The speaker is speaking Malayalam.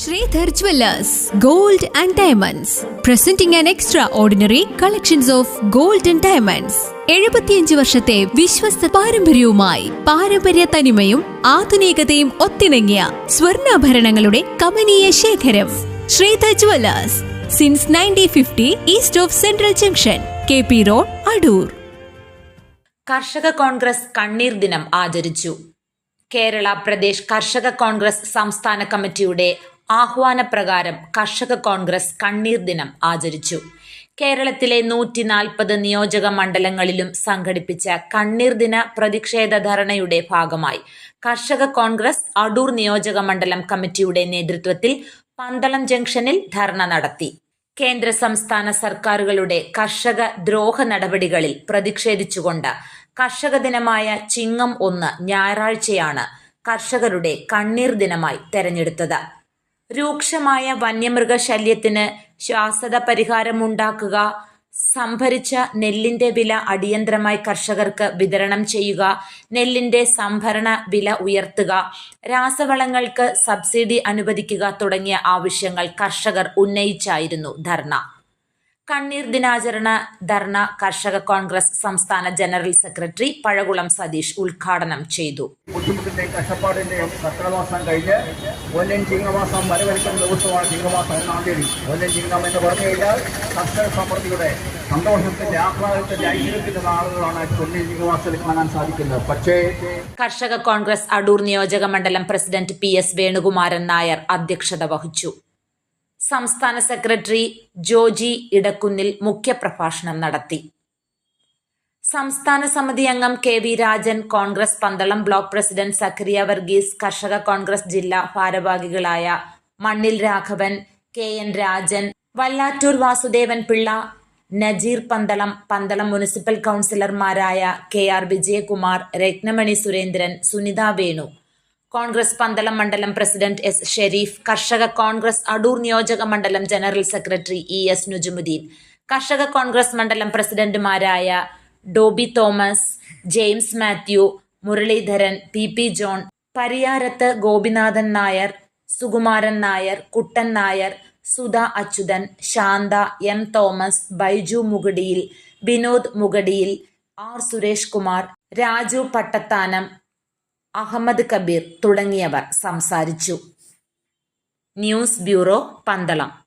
Sridhar gold and diamonds. Presenting and extraordinary collections of gold and diamonds എഴുപത്തിയഞ്ച് വർഷത്തെ വിശ്വസ്ത പാരമ്പര്യവുമായി പാരമ്പര്യ തനിമയും ആധുനികതയും ഒത്തിണങ്ങിയ സ്വർണാഭരണങ്ങളുടെ കമനീയ ശേഖരം. Sridhar jewellers since nineteen fifty east of central junction K P road Adoor കർഷക കോൺഗ്രസ് കണ്ണീർ ദിനം ആചരിച്ചു. കേരള പ്രദേശ് കർഷക കോൺഗ്രസ് സംസ്ഥാന കമ്മിറ്റിയുടെ ആഹ്വാനപ്രകാരം കർഷക കോൺഗ്രസ് കണ്ണീർ ദിനം ആചരിച്ചു. കേരളത്തിലെ നൂറ്റി നാൽപ്പത് നിയോജക മണ്ഡലങ്ങളിലും സംഘടിപ്പിച്ച കണ്ണീർ ദിന പ്രതിഷേധ ധരണയുടെ ഭാഗമായി കർഷക കോൺഗ്രസ് അടൂർ നിയോജക മണ്ഡലം കമ്മിറ്റിയുടെ നേതൃത്വത്തിൽ പന്തളം ജംഗ്ഷനിൽ ധർണ നടത്തി. കേന്ദ്ര സംസ്ഥാന സർക്കാരുകളുടെ കർഷക ദ്രോഹ നടപടികളിൽ പ്രതിഷേധിച്ചുകൊണ്ട് കർഷക ദിനമായ ചിങ്ങം ഒന്ന് ഞായറാഴ്ചയാണ് കർഷകരുടെ കണ്ണീർ ദിനമായി തെരഞ്ഞെടുത്തത്. രൂക്ഷമായ വന്യമൃഗ ശല്യത്തിന് ശാശ്വത പരിഹാരമുണ്ടാക്കുക സംഭരിച്ച നെല്ലിന്റെ വില അടിയന്തരമായി കർഷകർക്ക് വിതരണം ചെയ്യുക. നെല്ലിന്റെ സംഭരണ വില ഉയർത്തുക. രാസവളങ്ങൾക്ക് സബ്സിഡി അനുവദിക്കുക തുടങ്ങിയ ആവശ്യങ്ങൾ കർഷകർ ഉന്നയിച്ചായിരുന്നു ധർണ. കണ്ണീർ ദിനാചരണ ധർണ കർഷക കോൺഗ്രസ് സംസ്ഥാന ജനറൽ സെക്രട്ടറി പഴകുളം സതീഷ് ഉദ്ഘാടനം ചെയ്തു. ബുദ്ധിമുട്ടിന്റെയും കഷ്ടപ്പാടിന്റെയും കർക്കിടമാസം കഴിഞ്ഞ് ഒല്ലൻ ചിങ്ങമാസം വരവരിക്കുന്ന ദിവസമാണ് ചിങ്ങമാസം ഒന്നാം തീയതി. ഒല്ലൻ ചിങ്ങം എന്ന് പറഞ്ഞു കഴിഞ്ഞാൽ കർഷക സമൃദ്ധിയുടെ സന്തോഷത്തിന്റെ ആഹ്ലാദത്തിന്റെ ഐശ്വര്യത്തിന്റെ നാളുകളാണ് ഒല്ലൻ ചിങ്ങമാസത്തിൽ കാണാൻ സാധിക്കുന്നത്. പക്ഷേ കർഷക കോൺഗ്രസ് അടൂർ നിയോജക മണ്ഡലം president P S Venukumaran Nair അധ്യക്ഷത വഹിച്ചു. സംസ്ഥാന സെക്രട്ടറി ജോജി ഇടക്കുന്നിൽ മുഖ്യപ്രഭാഷണം നടത്തി. സംസ്ഥാന സമിതി അംഗം K V Rajan Congress Pandalam block president Zacharia Varghese കർഷക കോൺഗ്രസ് ജില്ലാ ഭാരവാഹികളായ Mannil Raghavan K N Rajan Vallattoor Vasudevan Pillai Najeer Pandalam Pandalam municipal കൗൺസിലർമാരായ കെ ആർ വിജയകുമാർ രത്നമണി സുരേന്ദ്രൻ സുനിത വേണു. കോൺഗ്രസ് പന്തളം മണ്ഡലം പ്രസിഡന്റ് എസ് ഷെരീഫ് കർഷക കോൺഗ്രസ് അടൂർ നിയോജക മണ്ഡലം general secretary E S Nujumudeen കർഷക കോൺഗ്രസ് മണ്ഡലം പ്രസിഡന്റുമാരായ Dobi Thomas James Mathew Muraleedharan P P John Pariyarath Gopinathan Nair Sukumaran Nair Kuttan Nair Sudha Achuthan Santha M Thomas Baiju Mugadiyil Vinod Mugadiyil R Suresh Kumar Raju Pattathanam Ahammed Kabeer തുടങ്ങിയവർ സംസാരിച്ചു. News bureau Pandalam.